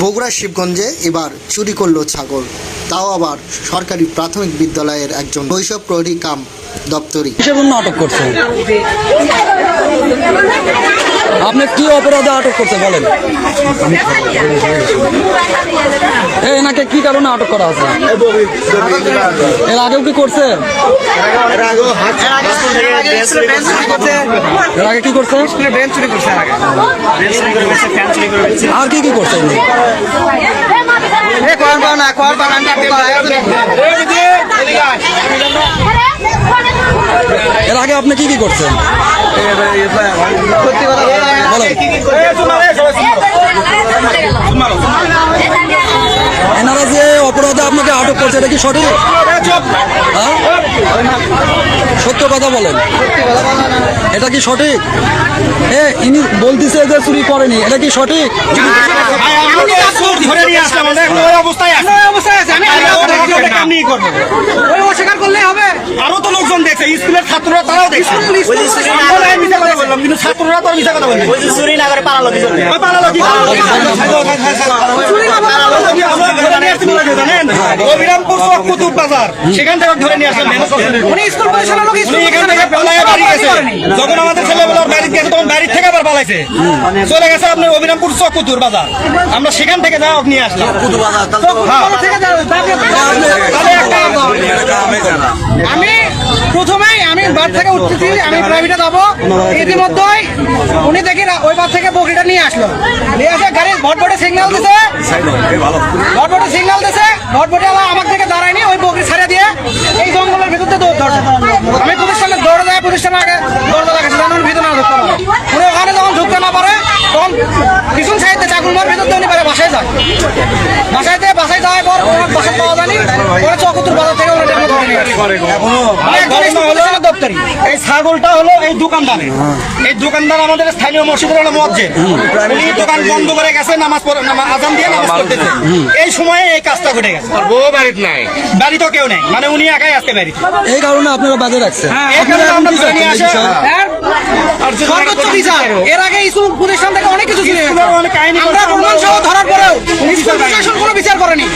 বগুড়া শিবগঞ্জে এবার চুরি করল ছাগল। তাও আবার সরকারি প্রাথমিক বিদ্যালয়ের একজন শৈশব প্রহরী কাম দপ্তরি। আটক করছে আপনি কি অপরাধে আটক করছে, বলেন। এনাকে কি কারণে আটক করা আছে? এর আগেও কি করছে? এর আগে কি করছে? আর কি কি করছে? এর আগে আপনি কি কি করছেন? এনারা যে অপরাধে আপনাকে আটক করছে এটা কি সঠিক হ্যাঁ? সত্য কথা বলেন এটা কি সঠিক এ ইনি বলতেছে যে চুরি করেনি এটা কি সঠিক অবস্থায় আছি আমরা নিয়ে করব। ওই অস্বীকার করলেই হবে। আরও তো লোকজন দেখছে স্কুলের ছাত্ররা তারাও দেখছে। আমরা এই মিথ্যা কথা বললাম কিন্তু ছাত্ররা তো আর কথা বলবে চুরি না করে পালালো কি পালালো কি করে? আমরা ধরে নিয়ে আসছি বলে কি জানেন? অবিরামপুর চক কুতুব বাজার। সেখান থেকে ধরে নিয়ে আসলাম ম্যানেজ স্কুল পরিচালনা লোক স্কুল এখান থেকে পালায়ে বাড়ি গেছে। যখন আমাদের ছেলেবেলা তখন বাড়ির থেকে আবার পালাইছে। চলে গেছে আপনার অবিরামপুর চক কুতুর বাজার। আমরা সেখান থেকে যা নিয়ে আসলাম। আমি প্রথমেই আমি বাদ থেকে উঠতেছি আমি প্রাইভেটে যাব। ইতিমধ্যেই উনি দেখি ওই বাদ থেকে বকরিটা নিয়ে আসলো। নিয়ে আসে গাড়ি ভটভটে সিগন্যাল দিছে। ভটভটে সিগন্যাল দিছে। ভটভটে আমার থেকে দাঁড়ায়নি ওই বকরি ছেড়ে দিয়ে এই জঙ্গলের ভিতর দিয়ে দৌড় ধরছে আমি প্রতিষ্ঠানে দৌড়ে যায় প্রতিষ্ঠানে আগে দরজা লাগাইছে যেন উনি ভিতরে না ঢুকতে পারে উনি ওখানে যখন ঢুকতে না পারে তখন পিছন চাকুলমার ভিতর দিয়ে পারে বাসায় যায় বাসায় দিয়ে বাসায় যাওয়ার পর ওনার বাসায় পাওয়া যায়নি পরে চকুতুর বাজার থেকে ওনার জন্য ধরে নিয়ে আসে। উনি একজন স্কুল পরিচালক দপ্তরি। এই ছাগলটা হলো এই দোকানদারে। এই দোকানদার আমাদের স্থানীয় মসজিদের হলো মসজিদ উনি দোকান বন্ধ করে গেছে নামাজ পড়ে আজান দিয়ে নামাজ পড়তেছে। এই সময়ে এই কাজটা ঘটে গেছে। বউ বাড়িতে নাই। বাড়ি তো কেউ নেই। মানে উনি একাই আসতে বাড়ি এই কারণে আপনারা বাজে রাখছেন। এই কারণে আমরা ধরে নিয়ে আসি। এর সর্বোচ্চ বিচার। এর আগে প্রতিষ্ঠান থেকে অনেক কিছু আমরা প্রমাণ সহ ধরার পরেও স্কুল প্রশাসন কোনো বিচার করেনি।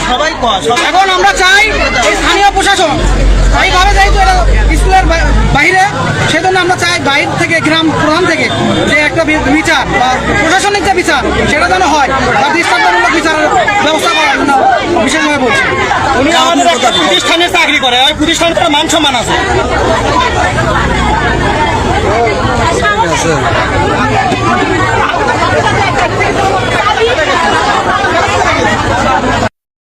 এখন আমরা চাই এই স্থানীয় প্রশাসন। এইভাবে যেহেতু এটা স্কুলের বাইরে সেজন্য আমরা চাই বাইরে থেকে গ্রাম প্রধান থেকে যে একটা বিচার বা প্রশাসনিক যে বিচার সেটা যেন হয় বা দৃষ্টান্তমূলক বিচারের ব্যবস্থা করার জন্য বিশেষভাবে বলছি। উনি আমাদের একটা প্রতিষ্ঠানে চাকরি করে ওই প্রতিষ্ঠানের একটা মান সম্মান আছে। আছে